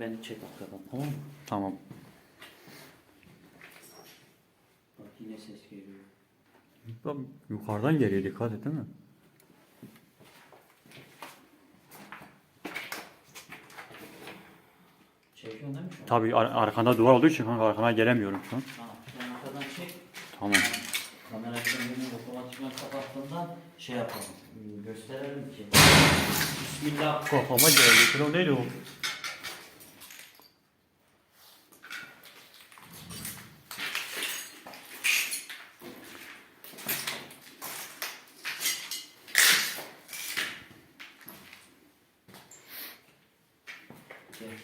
beni çek arkadan tamam mı? Tamam. Bak yine ses geliyor. Bak, Yukarıdan geliyor dikkat et değil mi? Çekiyorsun değil mi şu an? Tabii ar- arkanda duvar olduğu için kanka arkana gelemiyorum şu an. Ha, sen arkadan çek. Tamam. Kamera kendini otomatikman kapattığından şey yapalım. Gösterelim ki. Bismillah. Kafama geldi. Kilo neydi o? Gel.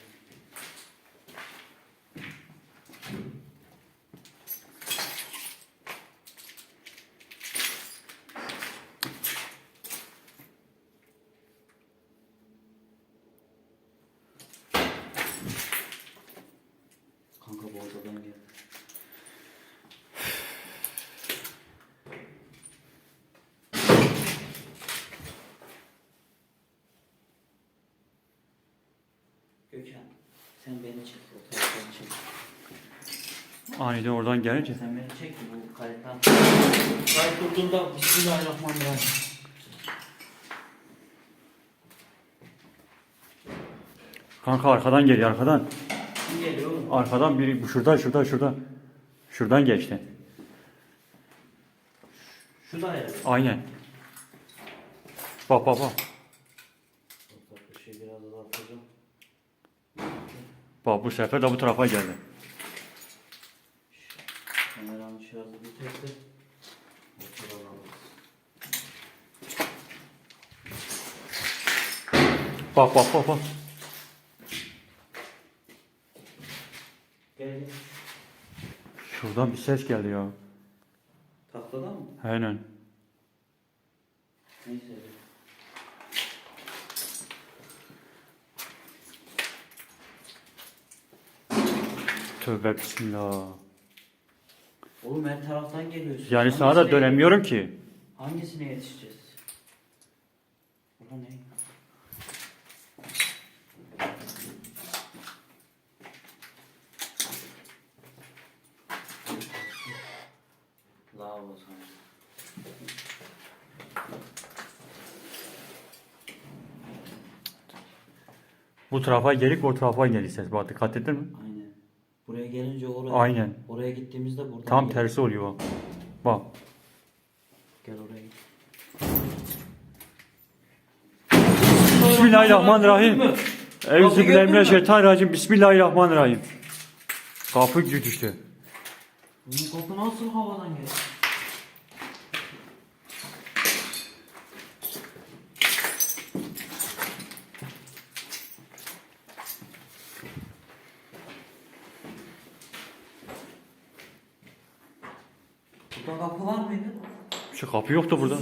Kanka bu odadan gel. Gökhan, sen beni çek, fotoğrafını çek. Aniden oradan gelince. Sen beni çek ki bu kayıttan. Kayıt durduğunda Bismillahirrahmanirrahim. Kanka arkadan geliyor arkadan. Kim geliyor oğlum? Arkadan biri bu şurada şurada şurada. Şuradan geçti. Şu daire. Aynen. Bak bak bak. Bak şey. Bak bu sefer de bu tarafa geldi. Şarjı bitirdi. Oturalım. Bak bak bak bak. Gel gel. Şuradan bir ses geldi ya. Tahtadan mı? Aynen. Neyse. Tövbe bismillah. Oğlum her taraftan geliyorsun. Yani sana da dönemiyorum ki. Hangisine yetişeceğiz? Bura ne? Lavabo sanırım. Bu tarafa gelip o tarafa ses. Bak dikkat ettin mi? Aynen. Buraya gelince oraya. Aynen. Oraya gittiğimizde buradan Tam tersi oluyor bak. Bak. Gel oraya git. Bismillahirrahmanirrahim. Kapı Euzubillahimineşşeytanirracim. Bismillahirrahmanirrahim. Kapı düştü. Bunun kapı nasıl havadan geldi? Burada kapı var mıydı? Şu kapı yoktu burada.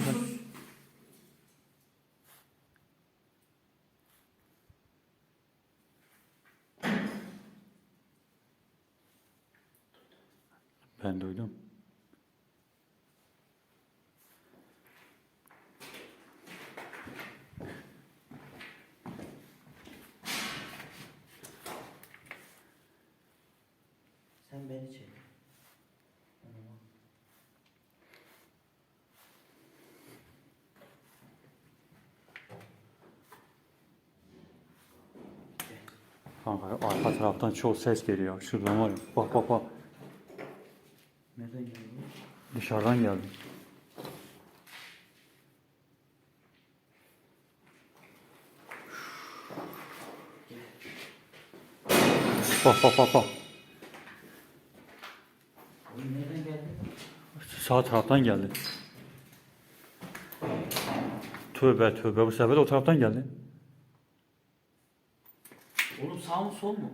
Ben duydum. Sen beni çek. Kanka arka taraftan çok ses geliyor. Şuradan var ya. Bak bak bak. Nereden geldi? Dışarıdan geldi. Bak bak bak bak. Nereden geldi? Sağ taraftan geldi. Tövbe tövbe bu sefer de o taraftan geldi. Oğlum sağ mı sol mu?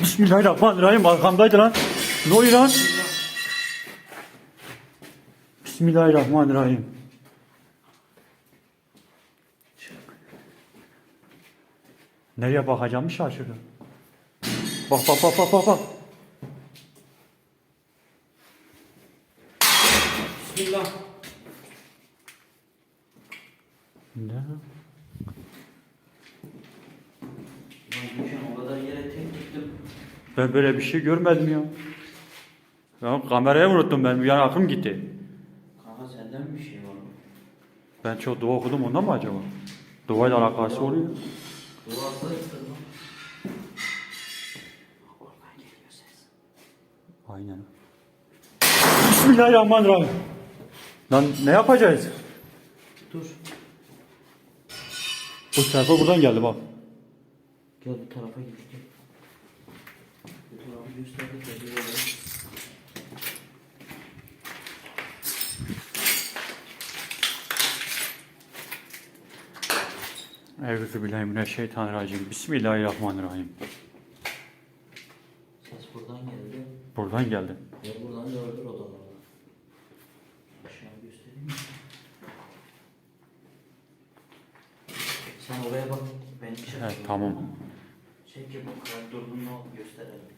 Bismillahirrahmanirrahim arkamdaydı lan. Ne oluyor lan? Bismillahirrahmanirrahim. Nereye bakacağımı şaşırdım. Bak bak bak bak bak bak. Bismillah. Ne? Ben böyle bir şey görmedim ya. Ya kamerayı unuttum ben. An aklım gitti. Kanka senden mi bir şey var mı? Ben çok dua okudum ondan mı acaba? Duayla alakası oluyor. Duası ısırma. Oradan geliyor ses. Aynen. Bismillahirrahmanirrahim. Lan ne yapacağız? Dur. Bu sayfa buradan geldi bak. Gel bu tarafa git ya. bir oraya. Euzubillahimineşşeytanirracim. Bismillahirrahmanirrahim. Ses buradan geldi. Buradan geldi. Ya buradan gördür odalarda. Aşağı göstereyim mi? Sen oraya bak. Ben çek. Evet tamam. Çek ki bu kadar durduğunu gösterelim.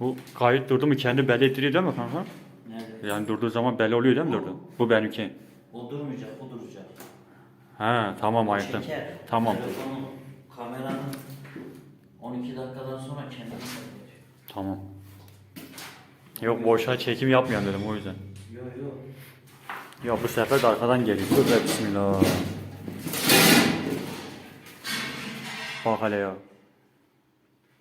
Bu kayıt durdu mu kendi belli ettiriyor değil mi kanka? Nerede? Yani durduğu zaman belli oluyor değil mi durdu? Bu benimki. O durmayacak, o duracak. Ha tamam ayıktım. Çeker. Tamam. Telefonu, kameranın 12 dakikadan sonra kendini kapatıyor. Tamam. Yok boşa çekim yapmayalım dedim o yüzden. Yok yok. Ya bu sefer de arkadan geliyor. Tövbe bismillah. Bak hele ya.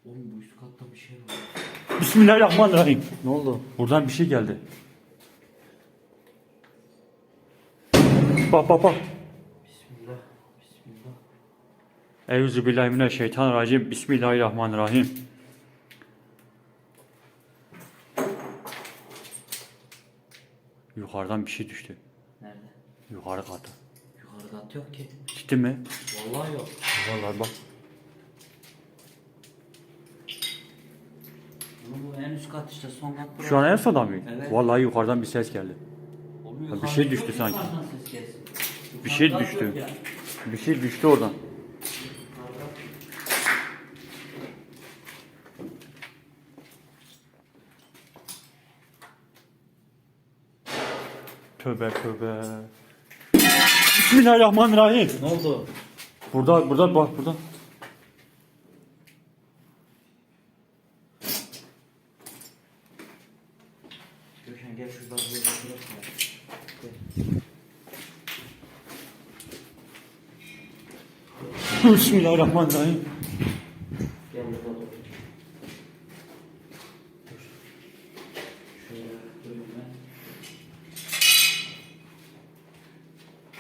Oğlum bu üst katta bir şey var. Bismillahirrahmanirrahim. Ne oldu? Buradan bir şey geldi. Bak bak bak. Bismillah. Bismillah. Euzubillahimineşşeytanirracim. Bismillahirrahmanirrahim. Yukarıdan bir şey düştü. Nerede? Yukarı katı. Yukarı kat yok ki. Ciddi mi? Vallahi yok. Vallahi bak. Bu en üst kat işte son kat burası. Şu an en sonda mı? Evet. Vallahi yukarıdan bir ses geldi. Oğlum bir şey düştü sanki. yukarıdan ses gelsin. Bir şey düştü. yok ya. Bir şey düştü oradan. Tövbe tövbe. Bismillahirrahmanirrahim. Ne oldu? Burada burada bak burada. Gökhan gel şurada bir yere oturalım ya. Gel. Bismillahirrahmanirrahim.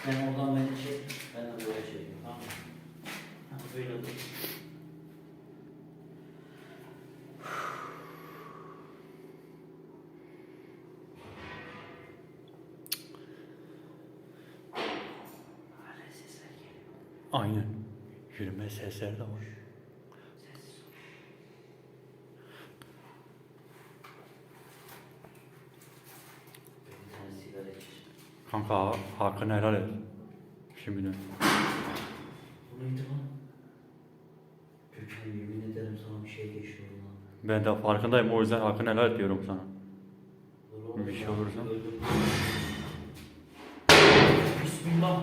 Sen oradan beni çek. Ben de böyle çekeyim. Tamam mı? Ha, böyle dur. Aynen. Yürüme sesleri de var. Kanka hakkını helal et. Şimdi Bu neydi lan? Gökhan yemin ederim sana bir şey geçiyor lan. ben de farkındayım o yüzden hakkını helal et diyorum sana. Bir şey olursa? Bismillah.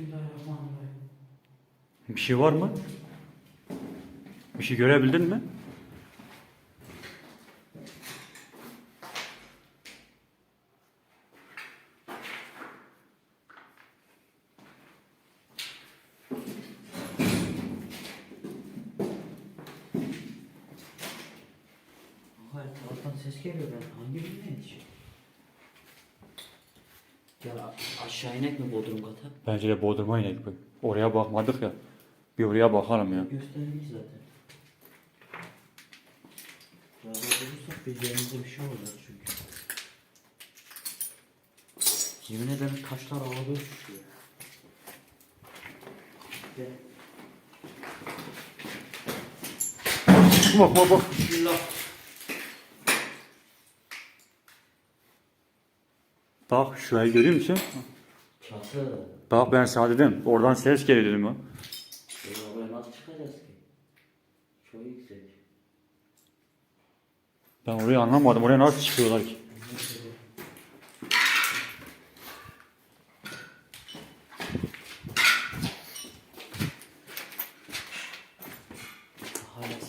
Bismillahirrahmanirrahim. Bir şey var mı? Bir şey görebildin mi? Hayır, taraftan ses geliyor ben hangi birine? Gel aşağı inek mi Bodrum kata? Bence de Bodrum'a inelim. Oraya bakmadık ya. Bir oraya bakalım ya. Gösterilmiş zaten. Biraz daha durursak bileceğimizde bir şey olacak çünkü. Yemin ederim taşlar havada uçuşuyor. Gel. Bak bak bak. Bismillah. Bak şurayı görüyor musun? Çatı. Bak ben sana dedim. Oradan ses geliyor dedim ya. Böyle oraya nasıl çıkacağız ki? Ben orayı anlamadım. Oraya nasıl çıkıyorlar ki?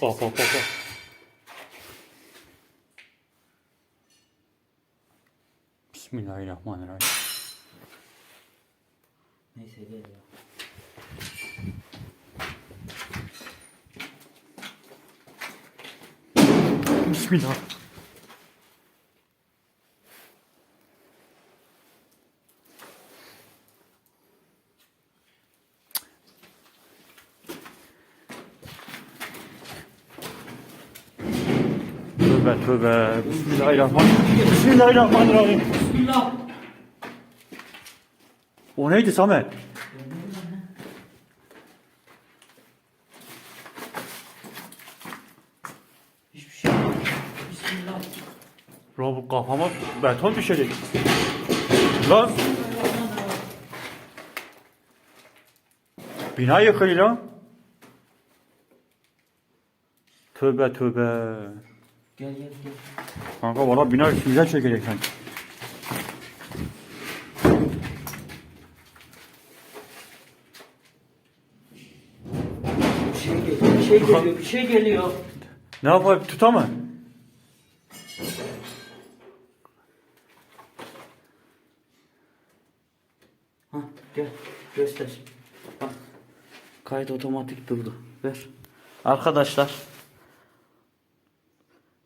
Bak bak bak bak. Bismillahirrahmanirrahim. Neyse gel ya. Bismillah. Tövbe tövbe. Bismillahirrahmanirrahim. Bismillahirrahmanirrahim. Bismillah. O neydi Samet? Lan bu kafama beton düşecek. Lan bina yıkılıyor lan. Tövbe tövbe. Gel gel gel. Kanka valla bina güzel çekecek sanki. Bir şey geliyor. Bir şey geliyor. Bir şey geliyor. Ne yapayım tuta mı? Ha gel göster. Bak. Kayıt otomatik durdu. Ver. Arkadaşlar.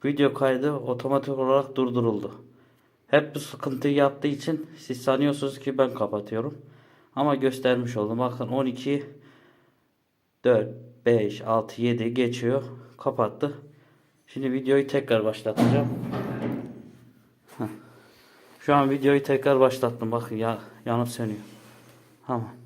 Video kaydı otomatik olarak durduruldu. Hep bu sıkıntıyı yaptığı için siz sanıyorsunuz ki ben kapatıyorum. Ama göstermiş oldum. Bakın 12 4 5 6 7 geçiyor. Kapattı. Şimdi videoyu tekrar başlatacağım. Şu an videoyu tekrar başlattım. Bakın ya yanıp sönüyor. Tamam.